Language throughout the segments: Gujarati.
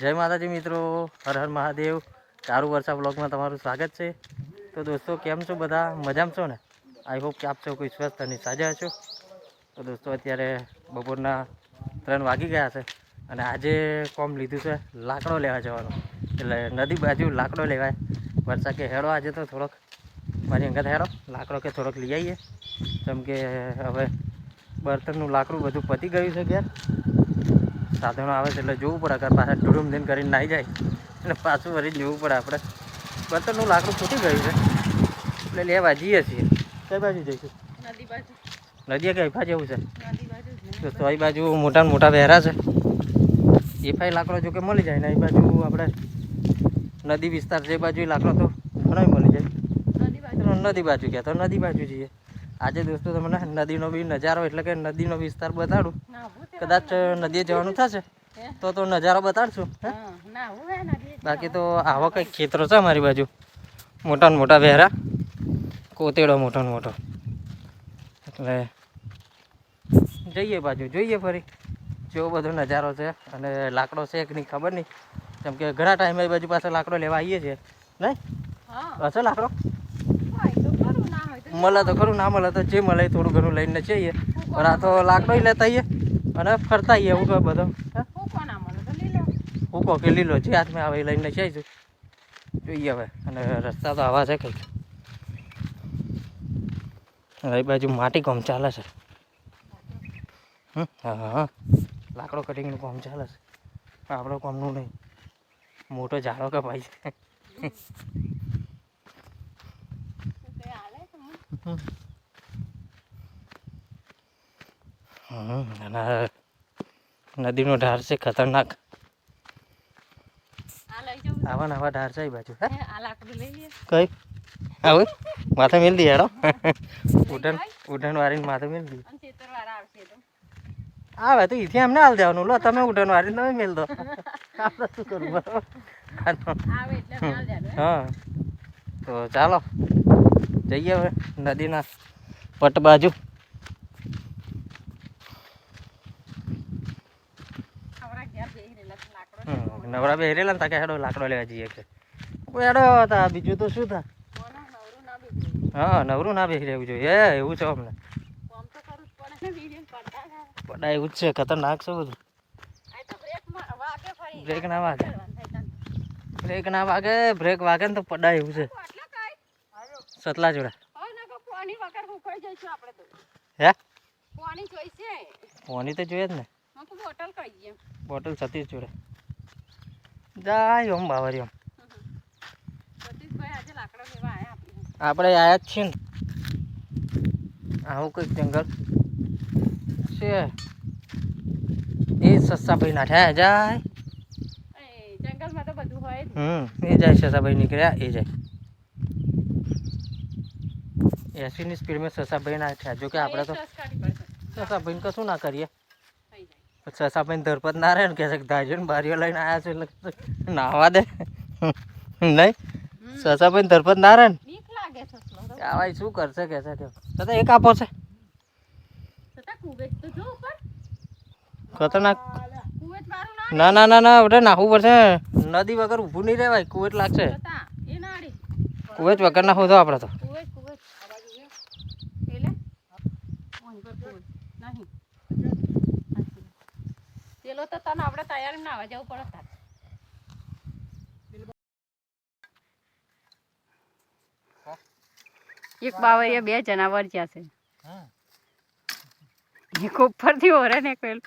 જય માતાજી મિત્રો, હર હર મહાદેવ. ચારુ વર્ષા બ્લોગમાં તમારું સ્વાગત છે. તો દોસ્તો, કેમ છો બધા? મજામાં છો ને? આઈ હોપ કે આપ સૌ કોઈ સ્વસ્થ અને સાજા છો તો દોસ્તો, અત્યારે બપોરના ત્રણ વાગી ગયા છે અને આજે કોમ લીધું છે લાકડો લેવા જવાનો. એટલે નદી બાજુ લાકડો લેવાય. વરસાદ કે હેડો આજે તો થોડોક. મારી અંગત હેડો લાકડો કે થોડોક લઈ આવીએ જેમ કે હવે બર્તનનું લાકડું બધું પતી ગયું છે ઘેર. સાધનો આવે છે એટલે જોવું પડે અગર પાછા ઢૂડુમ દિન કરીને નાહી જાય અને પાછું ફરી જોવું પડે આપણે. બતનનું લાકડું ફૂટી ગયું છે એટલે લેવા જઈએ છીએ. કઈ બાજુ જઈશું? નદી બાજુ. નદીએ કઈ ફા જવું છે? તો દોસ્તો અહીં બાજુ મોટા મોટા વહેરા છે. એ ફાઈ લાકડો જો કે મળી જાય ને એ બાજુ આપણે નદી વિસ્તાર જે બાજુ લાકડો તો ઘણો મળી જાય. નદી બાજુ. કહેતો નદી બાજુ ગયા તો નદી બાજુ જઈએ. આજે દોસ્તો તમને નદીનો બી નજારો એટલે કે નદીનો વિસ્તાર બતાડું. કદાચ નદીએ જવાનું થશે તો તો નજારો બતાડશું બાકી તો આવા કંઈક ખેતરો છે અમારી બાજુ. મોટા ને મોટા વહેરા કોતેડો મોટો ને મોટો. એટલે જઈએ બાજુ જોઈએ ફરી. જેવો બધો નજારો છે અને લાકડો છે કે નહીં ખબર નહીં. કેમ કે ઘણા ટાઈમે એ બાજુ પાસે લાકડો લેવા આવીએ છીએ. નહીં? હશે લાકડો હોય તો ખરું ના હોય તો મળે તો ખરું ના મળે તો જે મળે થોડું ઘણું લઈને જઈએ. પણ આ તો લાકડો લેતા આવીએ અને ફરતા આવીએ એવું કહે બધો. હે? હું કોણ ના મળે તો લઈ લો હું કહો કે લીલો જે હાથમાં આવે લઈને જઈશું જોઈએ હવે અને રસ્તા તો આવા છે કંઈક. એ બાજુ માટી કોમ ચાલે છે. હા હા. લાકડો કટિંગનું કોમ ચાલે છે. આપણો કોમનું નહીં. મોટો ઝાડો કપાય છે કઈ હાલે તો હું હમ, અને આ નદીનો ઢાર છે ખતરનાક. આ લઈ જવું આવા નવા ઢાર છે એ બાજુ હે? હે, આ લાકડું લઈ લઈએ કઈ? આવું? માથે મેલ દી હેડો. ઉઠણ ઉઠણ વાળીને માથે મેલ દી. અને ખેતર વાળા આવશે તો. આવે તો ઈથી અમને હાલ દેવાનું. લો તમે ઉઠણ વાળીને તમે મેલ દો. આપણે શું કરવું? બરાબર હે. તો ચાલો જઈએ હવે નદીના પટ બાજુ. નવરા બે હેરેલા ને તાકે હેડો લાકડો લેવા જઈએ કે. હેડો તા બીજું તો શું થા? કોનો નવરું ના બેસી હા નવરું ના બેસી રહેવું જોઈએ. એ એવું છે અમને. તો પડે થાય. એવું જ છે ખતરનાક છે બધું. બ્રેક ના વાગે. થાય. બ્રેક ના વાગે બ્રેક વાગે ને તો પડા એવું છે? સતલા જોડા. પાણી વગર ઉકળી જઈશું આપણે તો. હે? પાણી જોઈશે? તો જોઈએ જ ને. હું તો બોટલ કહીએ બોટલ સતીશ જોડે. જાય ઓમ બાવરી ઓમ. સતીશભાઈ આજે લાકડા લેવા આયા આપણે. આયા જ છીએ ને. આવું કંઈક જંગલ છે. એ સસ્તા ભાઈ નાઠ્યા જાય. એ જંગલમાં તો બધું હોય હમ એ જાય સસાભાઈ નીકળ્યા એ જાય. એસીની સ્પીડમાં સસાભાઈ નાઠ્યા જો કે આપણે તો સસાભાઈને કશું ના કરીએ. સસાભાઈ સસાભાઈને ધરપત ના રહે ને કે છે દાજો ને બારીઓ લઈને આવ્યા છે એટલે નાવા દે. નહીં? સસાભાઈને ધરપત ના રહે ને? બીક લાગે છે સસલો તો આવા શું કરશે કે છે કે છતાં એક આપો છે. છતાં કુવેત તો જો ઉપર. ખતરનાક. ના ના ના ના ના હવે નાખવું પડશે. નદી વગર ઊભું નહીં રહેવાય કુવેત લાગશે. કુવેટ વગર નાખવું તો આપણે તો કુવેત કુવેત આ બાજુ જો. પેલે ઓય પર કુવેત નહીં પેલો તો તને આપણે તૈયાર નાવા જવું પડે તાર. એક બાવરિયા બે જનાવર જ્યાં છે. એક ઉપરથી ઓરે ને પેલું.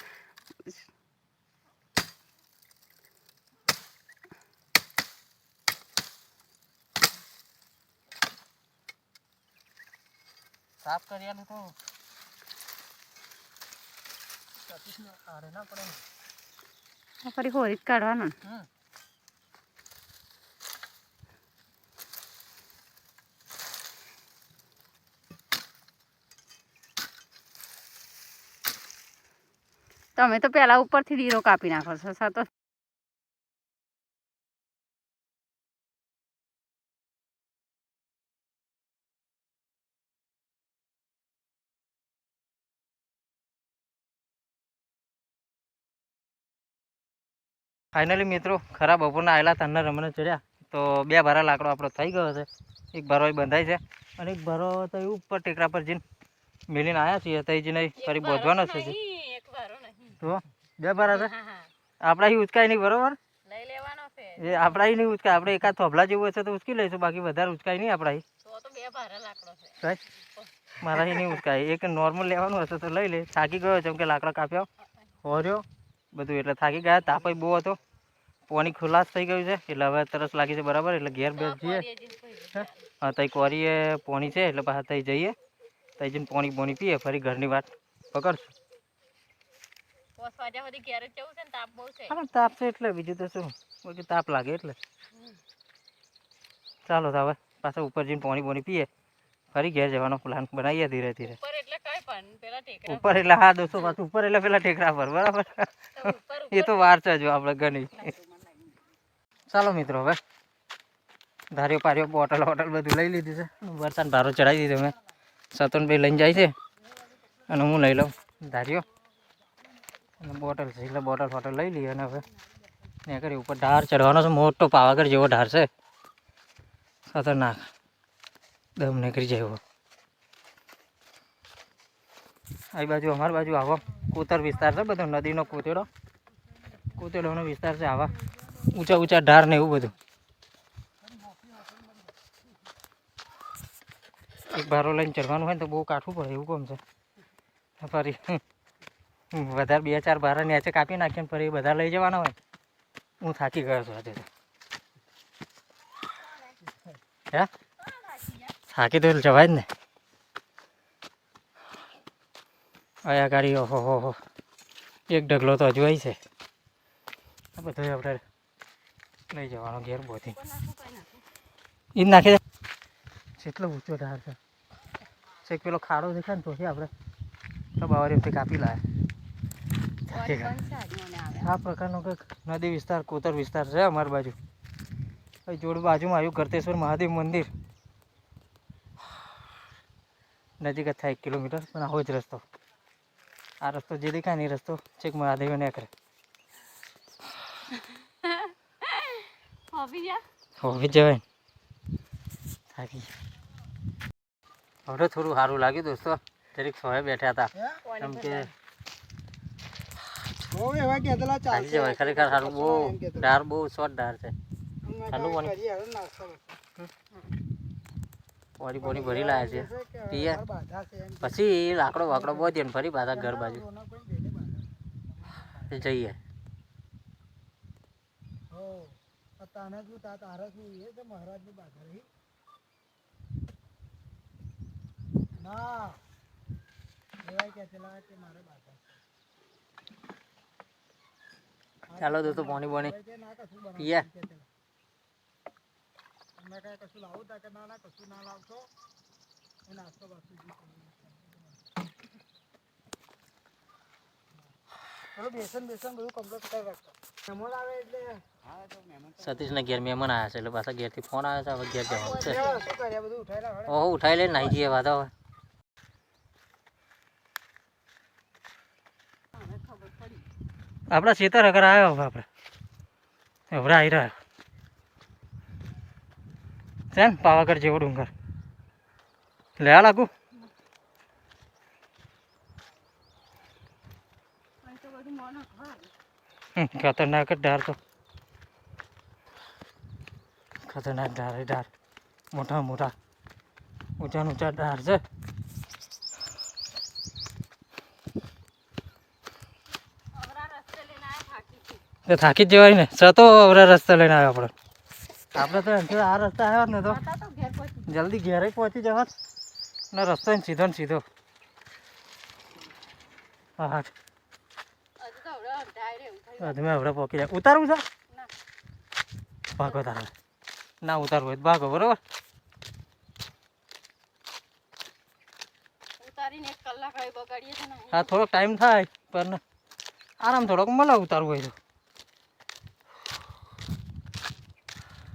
સાફ કરી આલું તો અરે ના પડે આ ફરી હોરી કાઢવાનો તમે તો પેલા ઉપરથી દીરો કાપી નાખો છો સા ફાઇનલી મિત્રો ખરા બપોરના આવેલા તને રમણે ચડ્યા. તો બે ભારા લાકડો આપણો થઈ ગયો છે. એક ભારો બંધાય છે અને એક ભારો તો એ ઉપર ટેકરા પર જઈને મેલીને આવ્યા છીએ. તો જઈને ફરી બોધવાનો છે તો બે ભારા છે? આપણા ઉચકાય નહીં બરોબર? છે. એ આપણા નહીં ઉચકાય. આપણે એકાદ થોભલા જેવું હશે તો ઉચકી લઈશું. બાકી વધારે ઉચકાય નહીં આપણા છે. મારા નહીં ઉચકાય. એક નોર્મલ લેવાનું હશે તો લઈ લે. થાકી ગયો જેમ કે લાકડા કાપ્યો. હોર્યો. બધું એટલે થાકી ગયા. તાપ બહુ હતો. પાણી ખુલાસ થઈ ગયું છે. એટલે હવે તરસ લાગી છે બરાબર. એટલે ઘેર બેસ જઈએ. હા? તઈ કોરીએ પોણી છે. એટલે પાછા તઈ જઈએ. તઈ જઈને પોણી પોણી પીએ. ફરી ઘરની વાત પકડશું. તાપ છે. એટલે. બીજું તો શું? તાપ લાગે એટલે. ચાલો તો હવે પાછા ઉપર જઈને પોણી પોણી પીએ. ફરી ઘેર જવાનો પ્લાન બનાવીએ ધીરે ધીરે. ઉપર એટલે હા દોસ્તો પાછું ઉપર એટલે પેલા ટેકરા પર બરાબર. એ તો વાર છે જો આપણે ઘણી. ચાલો મિત્રો હવે ધાર્યો પાર્યો બોટલ વોટલ બધું લઈ લીધું છે. વરસાદ ભારો ચડાવી દીધો મેં. સતનભાઈ લઈને જાય છે અને હું લઈ લઉં. ધાર્યો. અને બોટલ છે એટલે બોટલ ફોટલ લઈ લઈએ અને હવે ત્યાં કરી ઉપર ઢાર ચડવાનો છે મોટો પાવાગઢ જેવો ઢાર છે. ખતરનાક. દમ નીકળી જાય એવો. આ બાજુ અમારી બાજુ આવો. કોતર વિસ્તાર છે બધો, નદીનો કોતેડો. કોતેડોનો વિસ્તાર છે આવા. ઊંચા ઊંચા ઢાર ને એવું બધું. એક બારો લઈને ચડવાનું હોય ને તો બહુ કાઠું પડે, એવું કોમ છે. ફરી વધારે બે ચાર બારા નીચે કાપી નાખીએ ને ફરી બધા લઈ જવાના હોય. હું થાકી ગયો છું આજે હે? થાકી તો જવાય જ ને. આયા ગાડી ઓહો હો હો. એક ઢગલો તો હજુ આવી છે. આ બધું આપણે લઈ જવાનો ઘેર બોથી એ જ નાખી દે. જેટલો ઊંચો ઢાર છે. છેક પેલો ખાડો દેખાય ને તો આપણે. તો બાવરીથી કાપી લાવે. આ પ્રકારનો કંઈક નદી વિસ્તાર કોતર વિસ્તાર છે અમારી બાજુ. જોડ બાજુમાં આવ્યું ગરતેશ્વર મહાદેવ મંદિર. નજીક જ થાય એક કિલોમીટર પણ આવો જ રસ્તો. આ રસ્તો જે દેખાય ને એ રસ્તો છેક મહાદેવ ને કરે. હોવી જવાય. થાકી હવે થોડું સારું લાગ્યું દોસ્તો. જરીક સોએ બેઠા હતા. કેમ કે જવાય. ખરેખર સારું બહુ ડાર બહુ શોર્ટ ડાર છે. ઠંડુ પાણી પાણી પાણી ભરી લાયા છે. પીએ પછી લાકડો વાકડો બોધીએ ને ફરી પાછા ઘર બાજુ. જઈએ. ચાલો દોસ્તો પાણી પાણી પીએ બેસન બેસન બધું કમ્પ્લીટ કરી રાખતો મહેમાન આવે એટલે? સતીશના ઘેર મહેમાન આવ્યા છે એટલે પાછા ઘેરથી ફોન આવ્યો છે હવે ઘેર જવાનું છે. ઓહો ઉઠાઈ લે નાઈ જઈએ વાતો હવે. આપણા ખેતર અગર આવ્યો હવે આપણે હવે આવી રહ્યો છે પાવાગઢ જેવો ડુંગર. લેવા લાગુ. ઘર હમ, ખતરનાક જ ઢાર તો. ખતરનાક ઢાર ઢાર. મોટા મોટા. ઊંચા ઊંચા ઢાર છે. થાકી જ જવાય ને. સતો અવરા રસ્તા લઈને આવ્યો આપણે. આપણે તો એમથી આ રસ્તા આવ્યા ને તો. જલ્દી ઘેરે પહોંચી જવા ને રસ્તો ને સીધો ને સીધો. હા હા. તો હવે પહોંચી જાય ઉતારવું છે? ભાગો તારે. ના ઉતારવું હોય તો ભાગો બરોબર? હા થોડોક ટાઈમ થાય પણ આરામ થોડોક મળે ઉતારવું હોય તો.